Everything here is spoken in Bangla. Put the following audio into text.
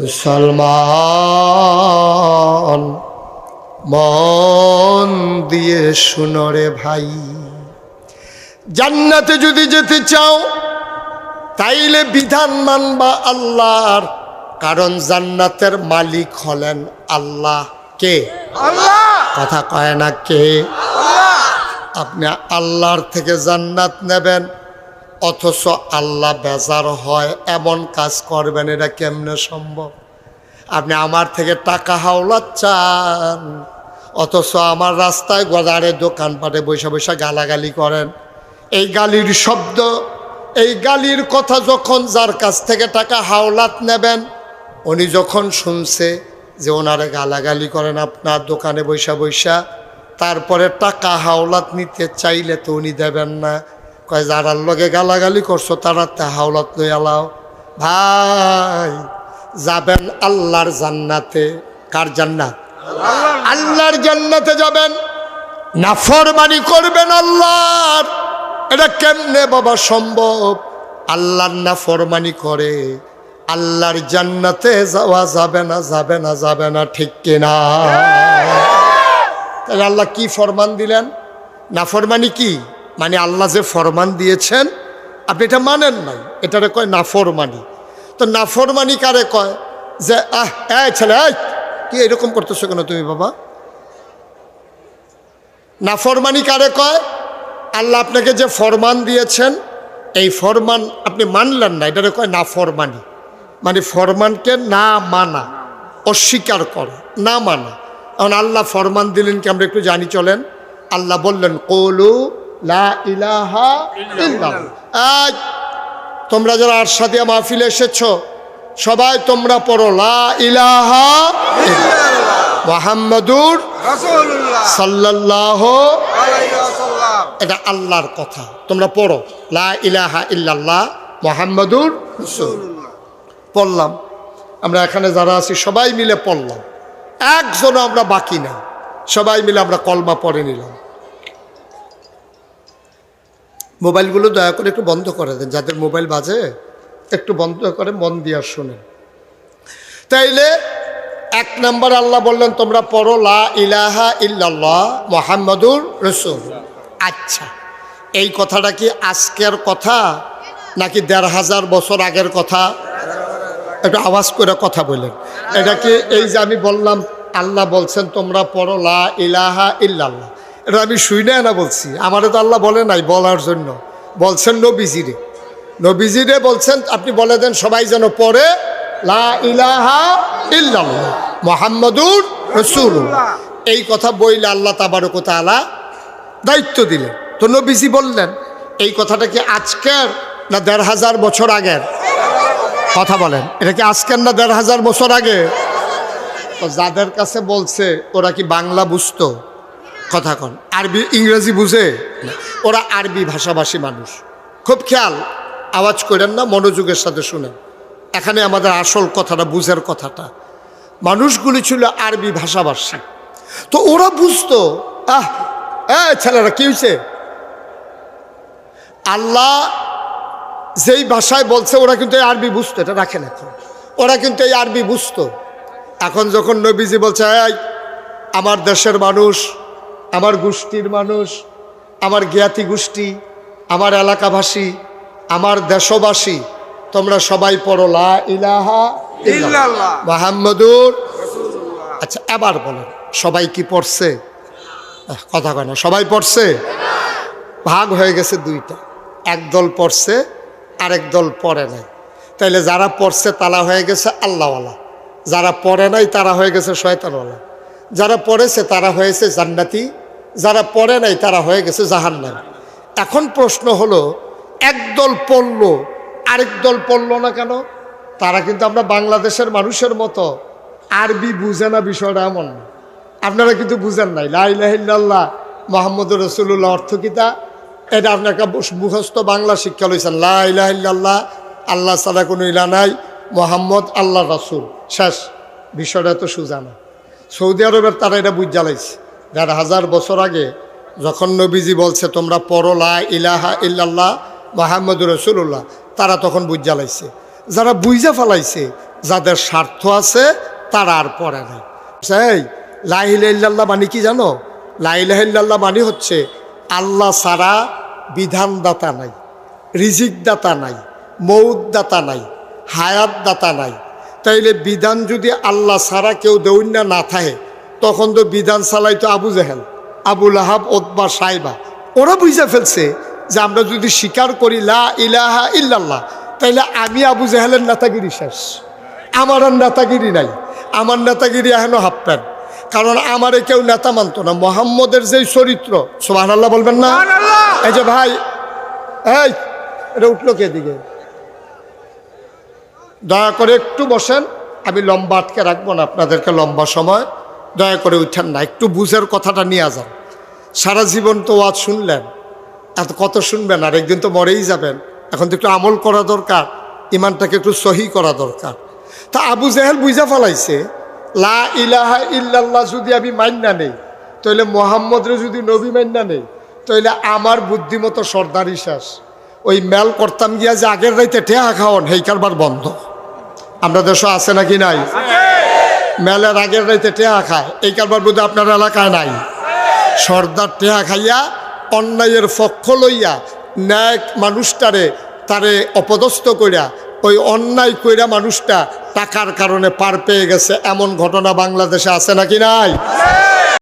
মুসলমান মন দিয়ে শুনো রে ভাই। জান্নাতে যদি যেতে চাও তাইলে বিধান মানবা আল্লাহর কারণ জান্নাতের মালিক হলেন আল্লাহ। কে? কথা কয় না কে? আপনি আল্লাহর থেকে জান্নাত নেবেন। অথচ আল্লাহ বেজার হয়, এমন কাজ করবেন, এটা কেমনে সম্ভব? আপনি আমার থেকে টাকা হাওলাত চান, অথচ আমার রাস্তায় গদারে দোকানপাটে বসে বসে গালাগালি করেন। এই গালির শব্দ, এই গালির কথা যখন যার কাছ থেকে টাকা হাওলাত নেবেন, উনি যখন শুনছে যে ওনারে গালাগালি করেন আপনার দোকানে বৈশা বৈশা তারপরে টাকা হাওলাত নিতে চাইলে তো উনি দেবেন না। কয়, যারার লগে গালাগালি করছ, তারা তে হাওলাত লই আলাও ভাই, যাবেন আল্লাহর জান্নাতে। কার জান্নাত? আল্লাহর জান্নাতে যাবেন। নাফরমানি করবেন আল্লাহর। এটা কেমনে বাবা সম্ভব? আল্লাহর নাফরমানি করে। আল্লাহর জান্নাতে যাওয়া যাবে না যাবে না যাবে না, ঠিক কিনা? তাহলে আল্লাহ কি ফরমান দিলেন? নাফরমানি কি? মানে আল্লাহ যে ফরমান দিয়েছেন, আপনি এটা মানেন নাই। এটারে কয় নাফরমানি তো নাফরমানি কারে কয়? যে, আহ, এই ছেলে কি এরকম করতেছো কেন তুমি বাবা? নাফরমানি কারে কয়? আল্লাহ আপনাকে যে ফরমান দিয়েছেন, এই ফরমান আপনি মানলেন না। এটারে কয় নাফরমানি মানে ফরমানকে না মানা, অস্বীকার করা, না মানা। এখন আল্লাহ ফরমান দিলেন কি? আমরা একটু জানি, চলেন। আল্লাহ বললেন, কলু ইলাহা। আজ তোমরা যারা আরশাদিয়া মাহফিলে এসেছ, সবাই তোমরা পড়ো লা ইলাহা মোহাম্মদুর সাল্লাল্লাহ এটা আল্লাহর কথা। তোমরা পড়ো লা ইলাহা ইল্লাল্লাহ, মোহাম্মদুর পড়লাম। আমরা এখানে যারা আছি, সবাই মিলে পড়লাম। একজনও আমরা বাকি নাই। সবাই মিলে আমরা কলমা পড়ে নিলাম। মোবাইলগুলো দয়া করে একটু বন্ধ করে দেন, যাদের মোবাইল বাজে, একটু বন্ধ করে মন দিয়ে শোনেন। তাইলে এক নম্বর আল্লাহ বললেন, তোমরা পড়ো, লা ইলাহা ইল্লাল্লাহ মোহাম্মদুর রসুল। আচ্ছা এই কথাটা কি আজকের কথা, নাকি দেড় হাজার বছর আগের কথা? একটু আওয়াজ করে কথা বললেন এটা কি এই যে আমি বললাম, আল্লাহ বলছেন, তোমরা পড়ো, লা ইলাহা ইল্লাল্লাহ। এটা আমি শুই না না বলছি। আমারও তো আল্লাহ বলে নাই বলার জন্য। বলছেন নবীজিরে। নবীজিরে বলছেন, আপনি বলে দেন সবাই যেন পরে লা ইলাহা মোহাম্মদুর রসুল্লাহ এই কথা বইলে আল্লাহ তাবারক তাআলা দায়িত্ব দিলেন। তো নবীজি বললেন, এই কথাটা কি আজকের না দেড় হাজার বছর আগের? কথা বলেন, এটা কি আজকের না দেড় হাজার বছর আগে তো যাদের কাছে বলছে, ওরা কি বাংলা বুঝতো? কথা কন। আরবি, ইংরেজি বুঝে? ওরা আরবি ভাষাভাষী মানুষ। খুব খেয়াল, আওয়াজ করেন না, মনোযোগের সাথে শুনেন। এখানে আমাদের আসল কথাটা, বুঝের কথাটা। মানুষগুলি ছিল আরবি ভাষাভাষী। তো ওরা বুঝতো, আহ এ ছেলেরা, কি হয়েছে আল্লাহ যেই ভাষায় বলছে, ওরা কিন্তু এই আরবি বুঝতো, এটা রাখেন এখন। ওরা কিন্তু এই আরবি বুঝতো। এখন যখন নবীজি বলছে আমার দেশের মানুষ আমার গোষ্ঠীর মানুষ আমার জ্ঞাতি গোষ্ঠী আমার এলাকাভাষী আমার দেশবাসী তোমরা সবাই পড়ো লা ইলাহা ইল্লাল্লাহ। মোহাম্মদুর আচ্ছা এবার বলেন সবাই কি পড়ছে? কথা কয় না সবাই পড়ছে? ভাগ হয়ে গেছে দুইটা। এক দল পড়ছে আরেক দল পড়ে নাই। তাইলে যারা পড়ছে তারা হয়ে গেছে আল্লাহওয়ালা। যারা পড়ে নাই তারা হয়ে গেছে শয়তানওয়ালা। যারা পড়েছে তারা হয়েছে জান্নাতি যারা পড়ে নাই তারা হয়ে গেছে জাহান্নাম। এখন প্রশ্ন হলো একদল পড়ল, আরেক দল পড়ল না কেন? তারা কিন্তু আমরা বাংলাদেশের মানুষের মতো। আরবি বুঝে না বিষয়টা এমন আপনারা কিন্তু বুঝেন নাই লাইলাহিল্লাহ মোহাম্মদ রসুল্লাহ অর্থ কিতা এটা আপনার একটা মুখস্থ বাংলা শিক্ষা লইছেন। লাইলাহিল্লাহ আল্লাহ সালা কোনো ইলা নাই, মোহাম্মদ আল্লাহ রাসুল। শেষ, বিষয়টা তো সুজানা। সৌদি আরবের তারা এটা বুঝ জ্বালাইছে। দেড় হাজার বছর আগে যখন নবীজি বলছে, তোমরা পরলা ইলাহা ইল্লাল্লাহ মোহাম্মদ রসুল্লাহ তারা তখন বুঝ জ্বালাইছে যারা বুঝা ফেলাইছে, যাদের স্বার্থ আছে, তারা আর পড়ে নাই। সেই লাহিল্লাহ মানে কি জানো? লাইলাহিল্লাহ মানে হচ্ছে আল্লাহ সারা বিধানদাতা নাই, রিজিকদাতা নাই মৌদদাতা নাই, হায়াতদাতা নাই। তাইলে বিধান যদি আল্লাহ সারা কেউ দৌন্যা না থাকে তখন তো বিধান চালাইতো আবু জাহেল আবুল আহাব ওতবা সাইবা। ওরা বুঝে ফেলছে যে আমরা যদি স্বীকার করি লা ইলাহা ইল্লাল্লাহ তাইলে আমি আবু জাহেলের নেতাগিরি শেষ। আমার আর নেতাগিরি নাই। আমার নেতাগিরি এখনও হাফ প্যান্ট। কারণ আমারে কেউ নেতা মানতো না। মোহাম্মদের যেই চরিত্র সোহান আল্লাহ বলবেন না? এই যে ভাই এই এটা উঠল কে দিকে দয়া করে একটু বসেন আমি লম্বা আটকে রাখব না আপনাদেরকে লম্বা সময়। দয়া করে উঠেন না, একটু বুঝের কথাটা নিয়ে যান। সারা জীবন তো ওয়াজ শুনলেন, এত কত শুনবেন আর একদিন তো মরেই যাবেন। এখন তো একটু আমল করা দরকার ইমানটাকে একটু সহি করা দরকার। তা আবু জাহেল বুঝা ফেলাইছে, লা ইলাহা ইল্লাল্লাহ যদি আমি মান্না নেই তাহলে মোহাম্মদরে যদি নবী মান্না নেই তাহলে আমার বুদ্ধিমতো সর্দারি শেষ। ওই মেল করতাম গিয়া যে আগের রাইতে টেহা খাওয়ান, হেই কারবার বন্ধ। আমরা দেশে আছে নাকি নাই? মেলের আগের রাইতে টেহা খায়। এই কারবার বোধহয় আপনার এলাকায় নাই। সর্দার টেহা খাইয়া, অন্যায়ের পক্ষ লইয়া ন্যায় মানুষটারে তারে অপদস্থ কইরা, ওই অন্যায় কইরা মানুষটা টাকার কারণে পার পেয়ে গেছে। এমন ঘটনা বাংলাদেশে আছে নাকি নাই?